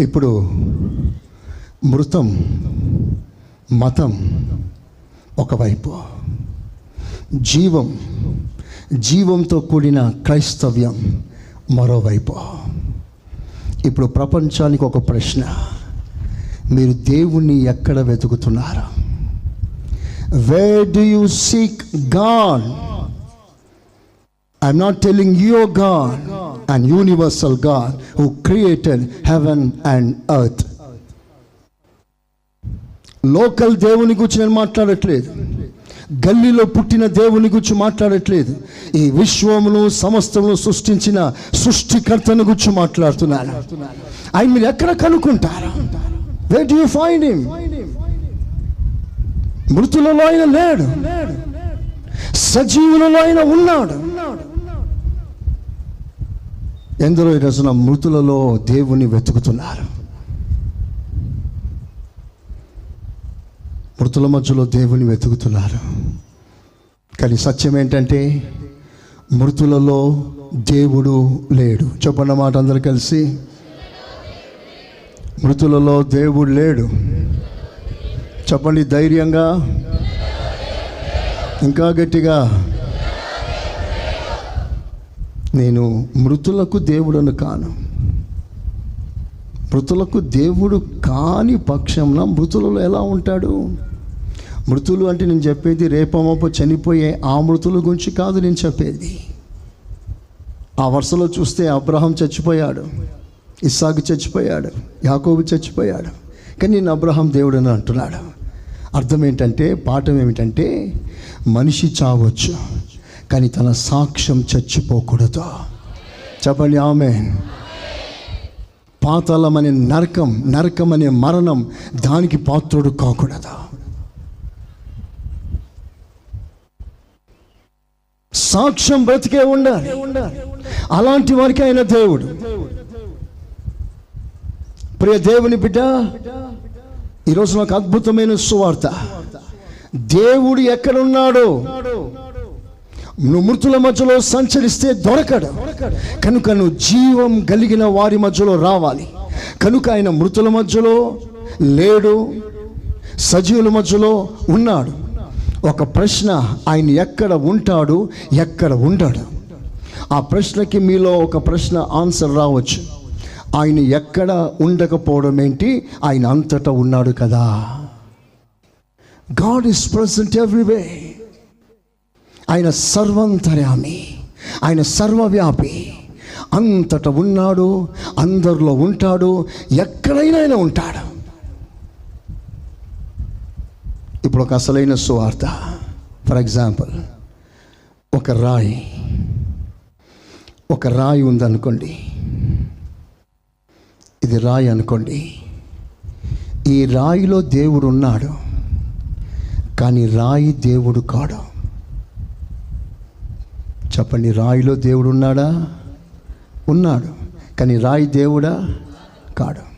ఇప్పుడు మృతం మతం ఒకవైపు జీవం జీవంతో కూడిన క్రైస్తవ్యం మరోవైపు ఇప్పుడు ప్రపంచానికి ఒక ప్రశ్న. మీరు దేవుణ్ణి ఎక్కడ వెతుకుతున్నారు? Where do you seek God I'm not telling your God and universal God who created heaven and earth local దేవుని గురించి నేను మాట్లాడట్లేదు. గల్లీలో పుట్టిన దేవుని గురించి మాట్లాడట్లేదు. ఈ విశ్వమును సమస్తమును సృష్టించిన సృష్టికర్తను గురించి మాట్లాడుతున్నాను. ఆయన మీరు ఎక్కడ కనుక్కుంటారు? Where do you find him మృతులలో ఆయన లేడు. సజీవులలో ఆయన ఉన్నాడు. ఎందరో ఈ రోజున మృతులలో దేవుని వెతుకుతున్నారు. మృతుల మధ్యలో దేవుని వెతుకుతున్నారు. కానీ సత్యం ఏంటంటే మృతులలో దేవుడు లేడు. చెప్పన్న మాట అందరు కలిసి. మృతులలో దేవుడు లేడు. చెప్పండి ధైర్యంగా. ఇంకా గట్టిగా. నేను మృతులకు దేవుడను కాను. మృతులకు దేవుడు కాని పక్షంలో మృతులలో ఎలా ఉంటాడు? మృతులు అంటే నేను చెప్పేది రేపమోప చనిపోయే ఆ మృతుల గురించి కాదు నేను చెప్పేది. ఆ వరుసలో చూస్తే అబ్రహం చచ్చిపోయాడు ఇస్సాకు చచ్చిపోయాడు యాకోబు చచ్చిపోయాడు. కానీ నేను అబ్రహం దేవుడు అని అంటున్నాడు. అర్థం ఏంటంటే పాఠం ఏమిటంటే మనిషి చావచ్చు. కానీ తన సాక్ష్యం చచ్చిపోకూడదు. చెప్పండి ఆమె పాతాళం అనే నరకం నరకం అనే మరణం దానికి పాత్రుడు కాకూడదు. సాక్ష్యం బ్రతికే ఉండాలి. అలాంటి వారికి ఆయన దేవుడు. ప్రియ దేవుని బిడ్డ ఈరోజు నాకు అద్భుతమైన సువార్త. దేవుడు ఎక్కడున్నాడో నువ్వు మృతుల మధ్యలో సంచరిస్తే దొరకడు. కనుక నువ్వు జీవం కలిగిన వారి మధ్యలో రావాలి. కనుక ఆయన మృతుల మధ్యలో లేడు సజీవుల మధ్యలో ఉన్నాడు. ఒక ప్రశ్న ఆయన ఎక్కడ ఉంటాడు ఎక్కడ ఉండడు. ఆ ప్రశ్నకి మీలో ఒక ప్రశ్న ఆన్సర్ రావచ్చు. ఆయన ఎక్కడ ఉండకపోవడం ఏంటి? ఆయన అంతటా ఉన్నాడు కదా. God is present everywhere. ఆయన సర్వంతర్యామి ఆయన సర్వవ్యాపి. అంతట ఉన్నాడు అందరిలో ఉంటాడు ఎక్కడైనా ఆయన ఉంటాడు. ఇప్పుడు ఒక అసలైన సువార్త. ఫర్ ఎగ్జాంపుల్ ఒక రాయి. ఒక రాయి ఉందనుకోండి. ఇది రాయి అనుకోండి. ఈ రాయిలో దేవుడు ఉన్నాడు కానీ రాయి దేవుడు కాడు. చెప్పండి రాయిలో దేవుడు ఉన్నాడా? ఉన్నాడు. కానీ రాయి దేవుడా కాడు.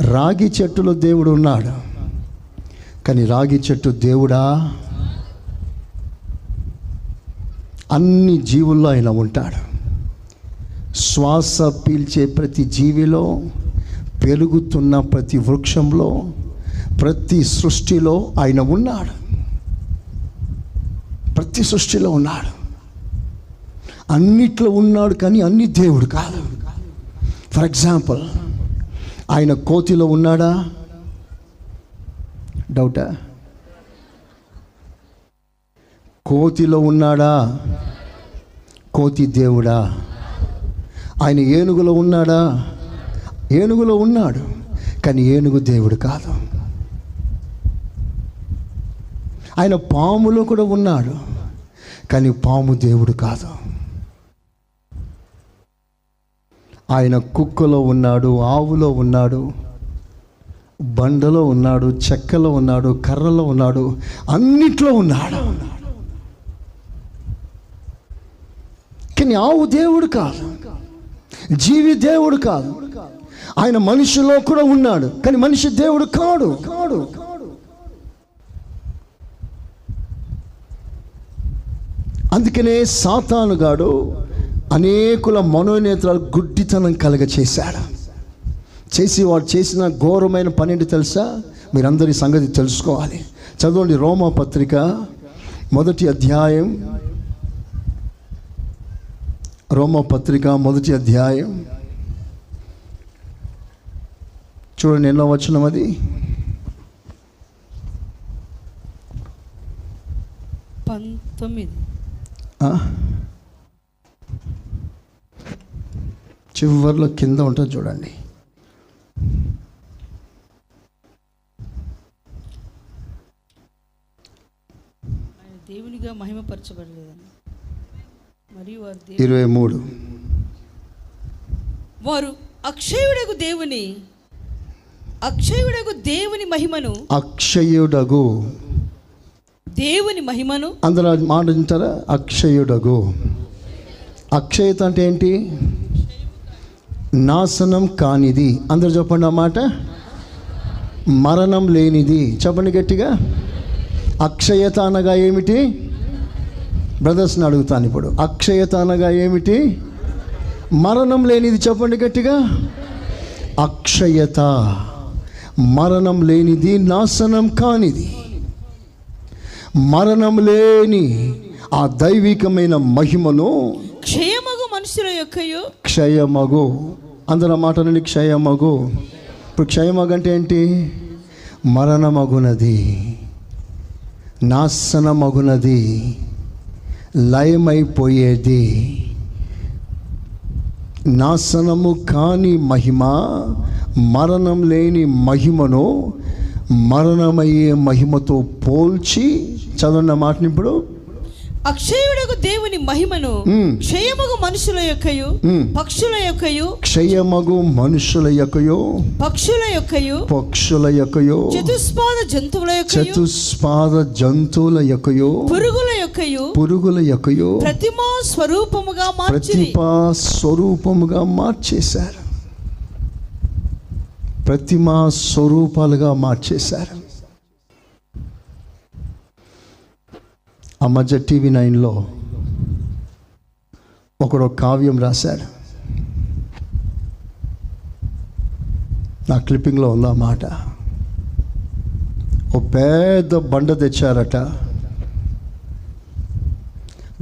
రాగి చెట్టులో దేవుడు ఉన్నాడు. కానీ రాగి చెట్టు దేవుడా? అన్ని జీవుల్లో ఆయన ఉంటాడు. శ్వాస పీల్చే ప్రతి జీవిలో పెరుగుతున్న ప్రతి వృక్షంలో ప్రతి సృష్టిలో ఆయన ఉన్నాడు. ప్రతి సృష్టిలో ఉన్నాడు. అన్నిట్లో ఉన్నాడు కానీ అన్ని దేవుడు కాదు. ఫర్ ఎగ్జాంపుల్ ఆయన కోతిలో ఉన్నాడా? డౌటా కోతిలో ఉన్నాడా? కోతి దేవుడా? ఆయన ఏనుగులో ఉన్నాడా? ఏనుగులో ఉన్నాడు కానీ ఏనుగు దేవుడు కాదు. ఆయన పాములో కూడా ఉన్నాడు కానీ పాము దేవుడు కాదు. ఆయన కుక్కలో ఉన్నాడు ఆవులో ఉన్నాడు బండలో ఉన్నాడు చెక్కలో ఉన్నాడు కర్రలో ఉన్నాడు అన్నిట్లో ఉన్నాడు. కానీ ఆవు దేవుడు కాదు జీవి దేవుడు కాదు. ఆయన మనిషిలో కూడా ఉన్నాడు కానీ మనిషి దేవుడు కాడు. కాడు అందుకనే సాతానుగాడు అనేకుల మనోనేత్రాలు గుడ్డితనం కలగ చేశాడు చేసి వాడు చేసిన ఘోరమైన పనింటి తెలుసా? మీరందరి సంగతి తెలుసుకోవాలి. చదవండి రోమా పత్రిక మొదటి అధ్యాయం. రోమా పత్రిక మొదటి అధ్యాయం. చూడండి ఎన్నో వచ్చిన అది. పంతొమ్మిది. చివర్లో కింద ఉంటుంది చూడండి. ఆయన దేవునిగా మహిమపరచబడలేదని. మరియు వారు ఇరవై మూడు. వారు అక్షయుడకు దేవుని అక్షయుడకు దేవుని మహిమను అక్షయుడగు దేవుని మహిమను అందులో ఆ మాట వింటారా అక్షయుడగు. అక్షయత అంటే ఏంటి? నాశనం కానిది. అందరు చెప్పండి ఆ మాట. మరణం లేనిది. చెప్పండి గట్టిగా. అక్షయత అనగా ఏమిటి? బ్రదర్స్ని అడుగుతాను ఇప్పుడు. అక్షయత అనగా ఏమిటి? మరణం లేనిది చెప్పండి గట్టిగా. అక్షయత. మరణం లేనిది నాశనం కానిది. మరణం లేని ఆ దైవికమైన మహిమను క్షయమగు మనుషుల యొక్కయు. క్షయమగు. అందరూ ఆ మాట నుండి క్షయమగు. ఇప్పుడు క్షయమగు అంటే ఏంటి? మరణమగునది. నాశనమగునది. లయమైపోయేది. నాశనము కాని మహిమ మరణం లేని మహిమను మరణమయ్యే మహిమతో పోల్చి చదవండి ఆ మాటని ఇప్పుడు? అక్షయుడకు దేవుని మహిమను. క్షయమగు మనుషుల యొక్కయు. పక్షుల యొక్కయు క్షయమగు మనుషుల యొక్కయో? పక్షుల యొక్కయు పక్షుల యొక్కయో? చతుస్పాద జంతువుల యొక్కయు చతుస్పాద జంతువుల యొక్కయో? పురుగుల యొక్కయు పురుగుల యొక్కయో? ప్రతిమా స్వరూపముగా మార్చి ప్రతిభా స్వరూపముగా మార్చేశారు. ప్రతిమా స్వరూపాలుగా మార్చేశారు. ఆ మధ్య టీవీ నైన్లో ఒకడు ఒక కావ్యం రాశాడు. నా క్లిప్పింగ్లో ఉందా మాట. ఓ పెద్ద బండ తెచ్చారట.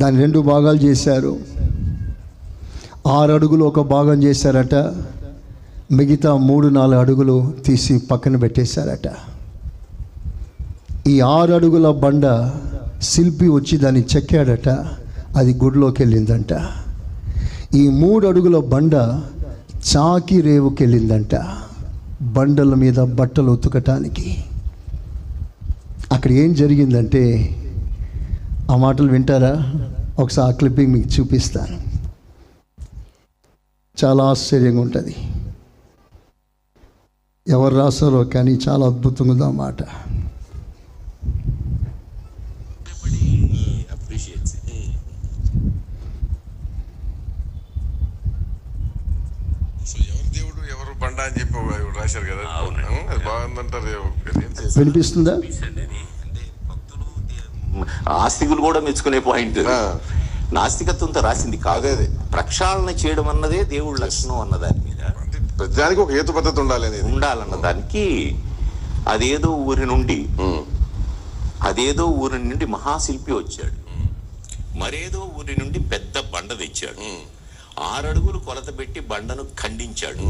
దాన్ని రెండు భాగాలు చేశారు. ఆరు అడుగులు ఒక భాగం చేశారట. మిగతా మూడు నాలుగు అడుగులు తీసి పక్కన పెట్టేశారట. ఈ ఆరు అడుగుల బండ శిల్పి వచ్చి దాన్ని చెక్కాడట అది గుడిలోకి వెళ్ళిందంట ఈ మూడు అడుగుల బండ చాకి రేవుకి వెళ్ళిందంట బండల మీద బట్టలు ఉతకటానికి. అక్కడ ఏం జరిగిందంటే ఆ మాటలు వింటారా? ఒకసారి ఆ క్లిప్పింగ్ మీకు చూపిస్తాను. చాలా ఆశ్చర్యంగా ఉంటుంది. ఎవరు రాసారో కానీ చాలా అద్భుతంగా ఉంది మాట appreciates it. సో ఎవరు దేవుడు ఎవరు బండ అని చెప్పి రాశారు కదా. అది బాగుందంటారు? వినిపిస్తుందా? ఆస్తికులు కూడా మెచ్చుకునే పాయింట్. నాస్తికత్వంతో రాసింది కాదు అదే. ప్రక్షాళన చేయడం అన్నదే దేవుడి లక్షణం అన్న దాని మీద. ప్రతిదానికి ఒక హేతు పద్ధతి ఉండాలి అనేది. ఉండాలన్న దానికి అదేదో ఊరి నుండి. అదేదో ఊరి నుండి మహాశిల్పి వచ్చాడు. మరేదో ఊరి నుండి పెద్ద బండ తెచ్చాడు. ఆరడుగులు కొలత పెట్టి బండను ఖండించాడు.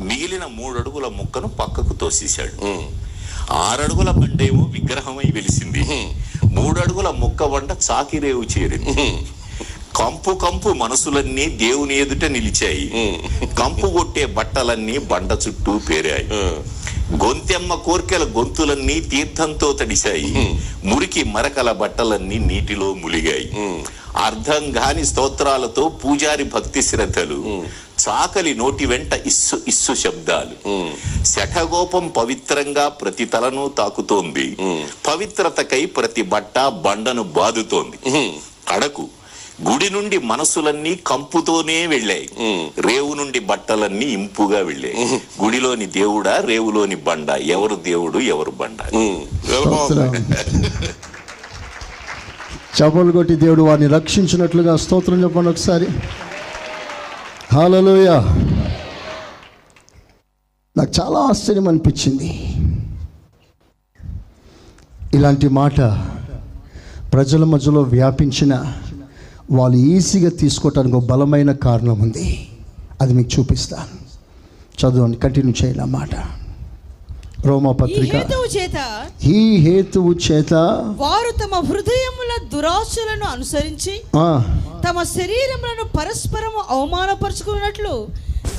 మిగిలిన మూడడుగుల ముక్కను పక్కకు తోసేశాడు. ఆరడుగుల బండేమో విగ్రహమై వెలిసింది. మూడడుగుల ముక్క బండ చాకిరేవు చేరింది. కంపు కంపు మనసులన్నీ దేవుని ఎదుట నిలిచాయి. కంపు కొట్టే బట్టలన్నీ బండ చుట్టూ పేరాయి. గొంతెమ్మ కోర్కెల గొంతులన్నీ తీర్థంతో తడిశాయి. మురికి మరకల బట్టలన్నీ నీటిలో ములిగాయి. అర్థం కాని స్తోత్రాలతో పూజారి భక్తి శ్రద్ధలు. చాకలి నోటి వెంట ఇస్సు ఇస్సు శబ్దాలు. శఠగోపం పవిత్రంగా ప్రతి తలను తాకుతోంది. పవిత్రతకై ప్రతి బట్ట బండను బాదుతోంది. కడకు గుడి నుండి మనసులన్నీ కంపుతోనే వెళ్ళాయి. రేవు నుండి బట్టలన్నీ ఇంపుగా వెళ్ళాయి. గుడిలోని దేవుడా రేవులోని బండ? ఎవరు దేవుడు ఎవరు బండ? చపలు కొట్టి దేవుడు వారిని రక్షించినట్లుగా స్తోత్రం చెప్పండి ఒకసారి. హాలలోయ నాకు చాలా ఆశ్చర్యం అనిపించింది. ఇలాంటి మాట ప్రజల మధ్యలో వ్యాపించిన వాళ్ళు ఈజీగా తీసుకోవటానికి ఒక బలమైన కారణం ఉంది. అది మీకు చూపిస్తాను. చదవండి కంటిన్యూ చేయాలి మాట. రోమా పత్రిక. చేత ఈ హేతువు చేత వారు తమ హృదయముల దురాశలను అనుసరించి తమ శరీరములను పరస్పరము అవమానపరుచుకున్నట్లు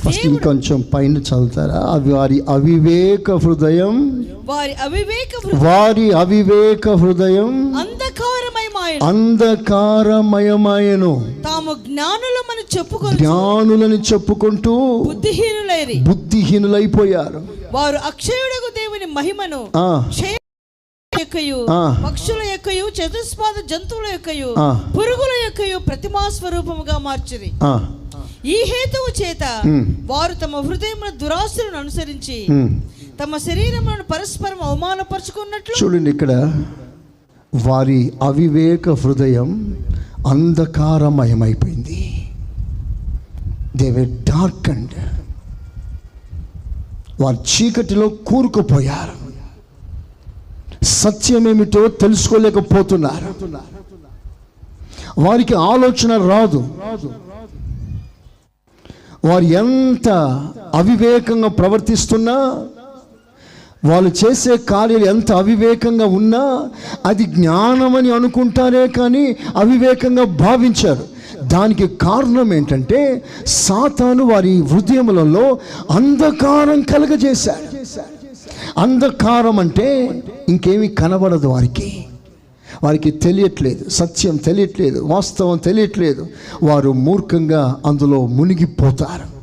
ఫస్ట్ ఇంకొంచెం పైన చదువుతారా? అవి వారి అవివేక హృదయం. వారి అవివేక వారి అవివేక హృదయం అంధకారమయమాయను. అంధకారమయమాయను. తాము జ్ఞానులమని చెప్పుకొని జ్ఞానులని చెప్పుకుంటూ బుద్ధిహీనులైరి. బుద్ధిహీనులైపోయారు. వారు అక్షయుడకు దేవుని మహిమను యొక్కయు. పక్షుల యొక్కయు చతుస్పాద జంతువుల యొక్కయు ఆ. పురుగుల యొక్కయు ప్రతిమా స్వరూపముగా మార్చిరి ఆ, ఈ హేతువు చేత. వారు తమ హృదయముల దురాశలను అనుసరించి. తమ శరీరములను పరస్పరం అవమానపరుచుకున్నట్లు చూడండి ఇక్కడ వారి అవివేక హృదయం అంధకారమయమైపోయింది దేవే డార్క్ అండ్ వారు చీకటిలో కూరుకుపోయారు. సత్యమేమిటో తెలుసుకోలేకపోతున్నారు. వారికి ఆలోచన రాదు. వారు ఎంత అవివేకంగా ప్రవర్తిస్తున్నా వాళ్ళు చేసే కార్యాలు ఎంత అవివేకంగా ఉన్నా అది జ్ఞానమని అనుకుంటారే కానీ అవివేకంగా భావించారు. దానికి కారణం ఏంటంటే సాతాను వారి హృదయములలో అంధకారం కలగజేశాడు. అంధకారం అంటే ఇంకేమీ కనబడదు వారికి. వారికి తెలియట్లేదు సత్యం తెలియట్లేదు వాస్తవం తెలియట్లేదు. వారు మూర్ఖంగా అందులో మునిగిపోతారు.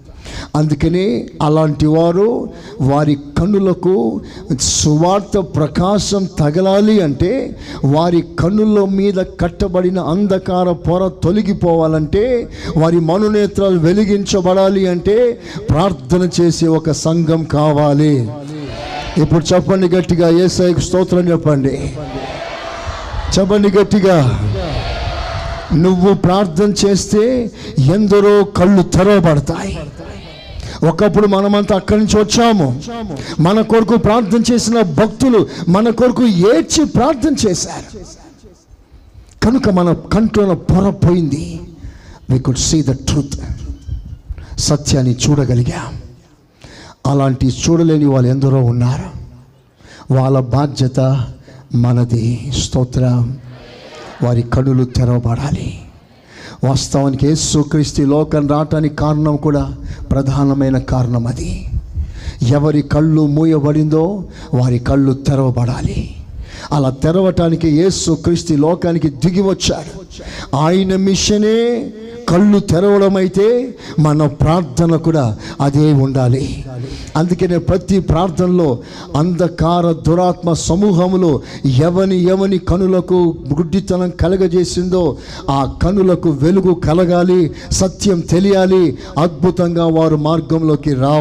అందుకనే అలాంటి వారు వారి కన్నులకు సువార్త ప్రకాశం తగలాలి అంటే వారి కన్నుల మీద కట్టబడిన అంధకార పొర తొలగిపోవాలంటే వారి మనునేత్రాలు వెలిగించబడాలి అంటే ప్రార్థన చేసే ఒక సంఘం కావాలి. ఇప్పుడు చెప్పండి గట్టిగా ఏసైకి స్తోత్రం చెప్పండి. చెప్పండి గట్టిగా. నువ్వు ప్రార్థన చేస్తే ఎందరో కళ్ళు తెరవబడతాయి. ఒకప్పుడు మనమంతా అక్కడి నుంచి వచ్చాము. మన కొరకు ప్రార్థన చేసిన భక్తులు మన కొరకు ఏడ్చి ప్రార్థన చేశారు. కనుక మన కంట్లో పొర పోయింది. We could see the truth సత్యాన్ని చూడగలిగాం. అలాంటి చూడలేని వాళ్ళు ఎందరో ఉన్నారు. వాళ్ళ బాధ్యత మనది. స్తోత్రం. వారి కనులు తెరవబడాలి. వాస్తవానికి యేసుక్రీస్తు లోకం రావటానికి కారణం కూడా ప్రధానమైన కారణం అది. ఎవరి కళ్ళు మూయబడిందో వారి కళ్ళు తెరవబడాలి. అలా తెరవటానికి యేసు క్రీస్తు లోకానికి దిగి వచ్చాడు. ఆయన మిషనే కళ్ళు తెరవడం అయితే మన ప్రార్థన కూడా అదే ఉండాలి. అందుకనే ప్రతి ప్రార్థనలో అంధకార దురాత్మ సమూహంలో ఎవని ఎవని కనులకు గుడ్డితనం కలగజేసిందో ఆ కనులకు వెలుగు కలగాలి సత్యం తెలియాలి అద్భుతంగా వారు మార్గంలోకి రావాలి.